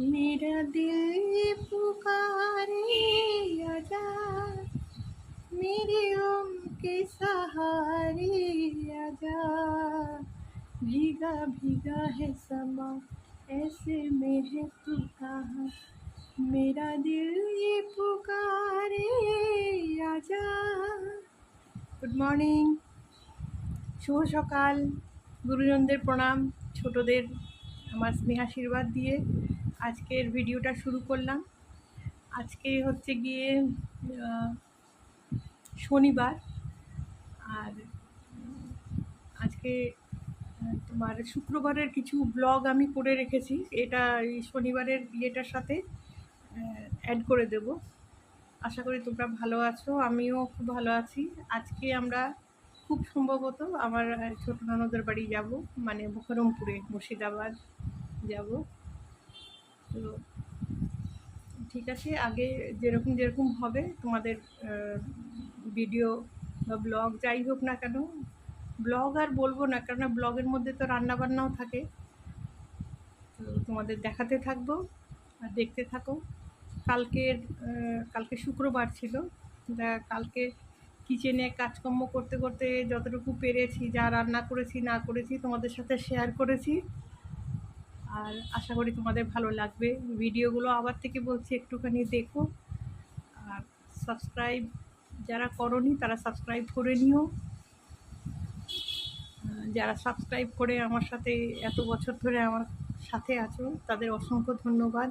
मेरा दिल पुकारे आजा मेरे ओम के सहारे आजा भीगा भीगा है समा ऐसे में है तू कहाँ मेरा दिल ये पुकारे आजा গুড মর্নিং শুভ সকাল গুরুজনদের প্রণাম ছোটদের আমার স্নেহাশীর্বাদ দিয়ে আজকের ভিডিওটা শুরু করলাম। আজকে হচ্ছে গিয়ে শনিবার। আর আজকে তোমার শুক্রবারের কিছু ব্লগ আমি করে রেখেছি। এটা এই শনিবারের ইয়েটার সাথে অ্যাড করে দেব। আশা করি তোমরা ভালো আছো, আমিও খুব ভালো আছি। আজকে আমরা খুব সম্ভবত আমার ছোট ননদের বাড়ি যাব মানে বহরমপুরে, মুর্শিদাবাদ যাব। তো ঠিক আছে, আগে যেরকম যেরকম হবে তোমাদের ভিডিও বা ব্লগ যাই হোক না কেন ব্লগ আর বলব না, কেননা ব্লগের মধ্যে তো রান্না বান্নাও থাকে। তো তোমাদের দেখাতে থাকব আর দেখতে থাকো। কালকের কালকে শুক্রবার ছিল। কালকে কিচেনে কাজকর্ম করতে করতে যতটুকু পেরেছি, যা রান্না করেছি, না করেছি তোমাদের সাথে শেয়ার করেছি। আর আশা করি তোমাদের ভালো লাগবে। ভিডিওগুলো আবার থেকে বলছি, একটুখানি দেখো। আর সাবস্ক্রাইব যারা করনি, তারা সাবস্ক্রাইব করে নিও। যারা সাবস্ক্রাইব করে আমার সাথে এত বছর ধরে আমার সাথে আছো, তাদের অসংখ্য ধন্যবাদ।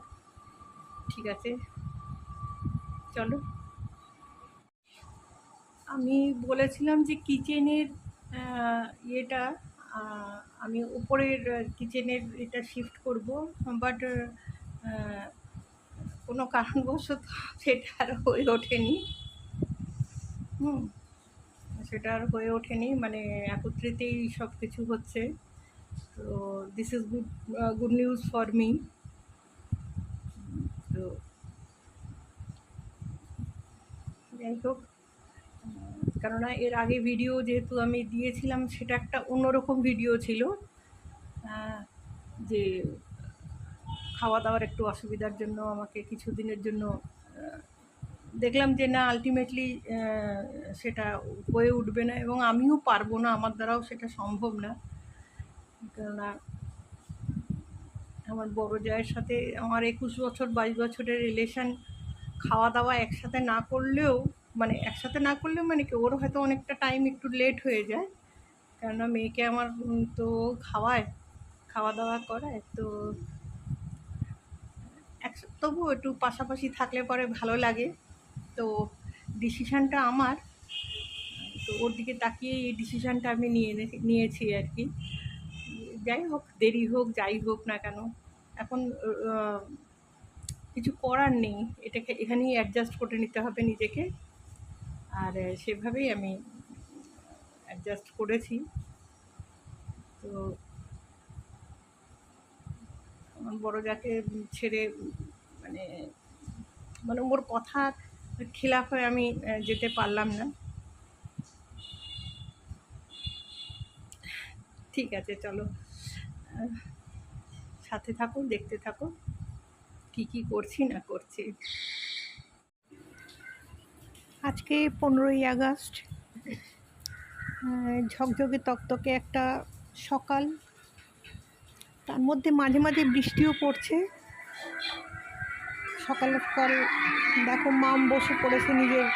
ঠিক আছে? চলো। আমি বলেছিলাম যে কিচেনের ইয়েটা আমি উপরের কিচেনের এটা শিফট করব বাট কোনো কারণবশত সেটা আর হয়ে ওঠেনি। হুম, সেটা আর হয়ে ওঠেনি মানে একত্রিতেই সব কিছু হচ্ছে। তো this is good good news for me তো যাই হোক। কেননা এর আগে ভিডিও যেহেতু আমি দিয়েছিলাম, সেটা একটা অন্যরকম ভিডিও ছিল। যে খাওয়া দাওয়ার একটু অসুবিধার জন্য আমাকে কিছু দিনের জন্য দেখলাম যে না আলটিমেটলি সেটা হয়ে উঠবে না এবং আমিও পারব না, আমার দ্বারাও সেটা সম্ভব না। কেননা আমার বড় জায়ের সাথে আমার একুশ বছর, বাইশ বছরের রিলেশন খাওয়া দাওয়া একসাথে না করলেও মানে একসাথে না করলেও মানে কি, ওর হয়তো অনেকটা টাইম একটু লেট হয়ে যায়। কেননা মেয়েকে আমার তো খাওয়ায় খাওয়া দাওয়া করায়, তো এক তবুও একটু পাশাপাশি থাকলে পরে ভালো লাগে। তো ডিসিশানটা আমার, তো ওর দিকে তাকিয়ে এই ডিসিশানটা আমি নিয়ে নিয়েছি আর কি। যাই হোক, দেরি হোক, যাই হোক না কেন, এখন কিছু করার নেই। এটাকে এখানেই অ্যাডজাস্ট করে নিতে হবে নিজেকে। আর সেভাবেই আমি অ্যাডজাস্ট করেছি। তো আমার বড় যাকে ছেড়ে মানে মানে ওর কথার খেলাফ হয়ে আমি যেতে পারলাম না। ঠিক আছে, চলো। সাথে থাকো, দেখতে থাকো। কি কি করছি না করছি। আজকে পনেরোই আগস্ট। ঝকঝকে তকতকে একটা সকাল। তার মধ্যে মাঝে মাঝে বৃষ্টিও পড়ছে। সকাল সকাল দেখো মাম বসে পড়েছে নিজের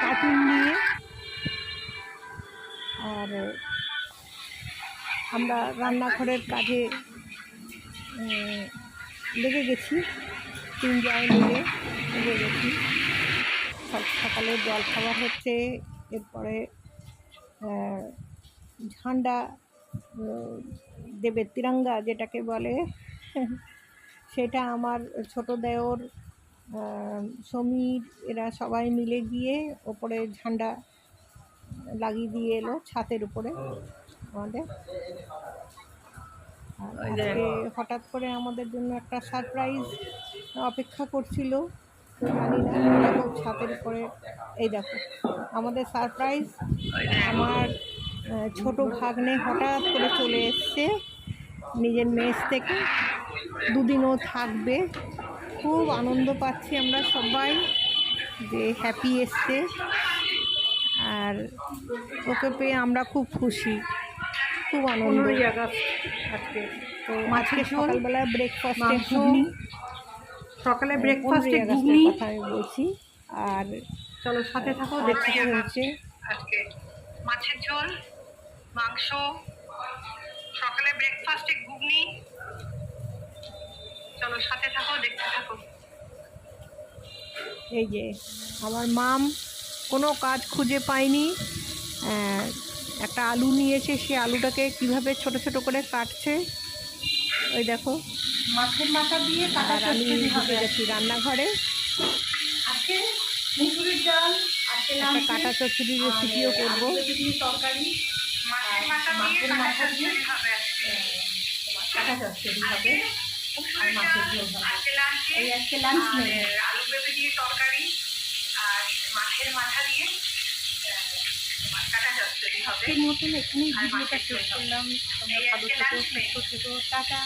কার্টুন নিয়ে। আর, আমরা রান্নাঘরের কাজে লেগে গেছি। তিন জায় মিলে লেগে গেছি সকালে জল খাবার হচ্ছে এরপরে ঝান্ডা আহ, দেবে তিরঙ্গা যেটাকে বলে সেটা আমার ছোট দেওর সমীর এরা সবাই মিলে গিয়ে ওপরে ঝান্ডা লাগিয়ে দিয়ে এলো ছাতের উপরে আমাদের। আজকে হঠাৎ করে আমাদের জন্য একটা সারপ্রাইজ অপেক্ষা করছিল। জানি না দেখো ছাতের উপরে এই দেখো আমাদের সারপ্রাইজ আমার ছোট ভাগ্নে হঠাৎ করে চলে এসছে। নিজের মেস থেকে দুদিনও থাকবে। খুব আনন্দ পাচ্ছি আমরা সবাই যে হ্যাপি এসছে। আর ওকে পেয়ে আমরা খুব খুশি খুব আনন্দ। জায়গা আজকে। তো মাছের আজকে ঝোল, সকালবেলায় ব্রেকফাস্টে মাংস, সকালে ব্রেকফাস্টে ঘুগনি। বলছি। আর চলো সাথে থাকো দেখতে দেখতে হচ্ছে আজকে মাছের ঝোল মাংস সকালে ব্রেকফাস্টে ঘুগনি। চলো সাথে থাকো দেখতে থাকো। এই যে আমার মাম কোনো কাজ খুঁজে পায়নি। একটা আলু নিয়েছে সে আলুটাকে কীভাবে ছোট ছোট করে কাটছে ওই দেখো। মাছের মাথা দিয়ে কাটা আর আমি হবে ঢুকে গেছি রান্নাঘরে। আজকে মুসুরির ডাল আজকে একটা কাটা চচ্চড়ির রেসিপিও করব। তরকারি। মাছের মাথা দিয়ে কাটা চচ্চড়ি হবে কাটা চচ্চড়ি হবে। আর মাছের ঝোল হবে। এই আজকে লাঞ্চ আলু পেঁপে দিয়ে তরকারি আর মাছের মাথা দিয়ে হবে। মতন এখানেই ভিডিওটা শেষ করলাম। তোমরা ভালো থেকো সুস্থ থেকো। টাটা।